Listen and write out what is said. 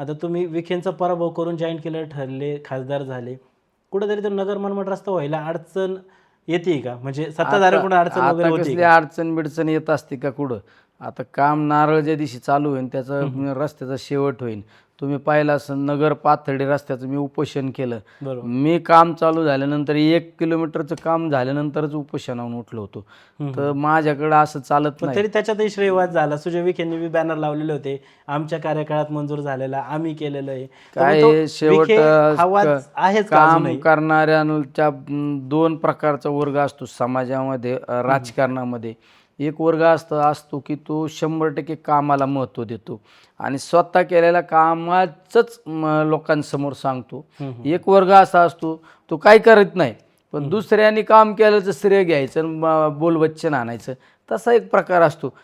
आता तुम्ही विखेंचा पराभव करून जॉईन केलं ठरले खासदार झाले. कुठेतरी तो नगर मनमाड रस्ता व्हायला अडचण येते का? म्हणजे सत्ताधाऱ्याकडून अडचण वगैरे होती अडचण बिडचण येत असते का कुठं? आता काम नारळ ज्या दिवशी चालू होईल त्याचं रस्त्याचा शेवट होईल तुम्ही पाहिलं असं नगर पाथर्डी रस्त्याचं मी उपोषण केलं. मी काम चालू झाल्यानंतर एक किलोमीटरचं काम झाल्यानंतरच उपोषणावरून उठलो होतो. तर माझ्याकडं असं चालत नाही. तरी त्याच्यातही श्रेयवाद झाला. सुजय विखेंनी बी बॅनर लावलेले होते. आमच्या कार्यकाळात मंजूर झालेला. आम्ही केलेलं आहे. काय शेवट काम? करणाऱ्यांच्या दोन प्रकारचा वर्ग असतो समाजामध्ये राजकारणामध्ये. एक वर्ग असतो असतो की तो शंभर टक्के कामाला महत्त्व देतो. आणि स्वतः केलेल्या कामाचंच लोकांसमोर सांगतो. एक वर्ग असा असतो तो काय करत नाही पण दुसऱ्यांनी काम केल्याचं श्रेय घ्यायचं बोलवच्चन आणायचं. तसा एक प्रकार असतो.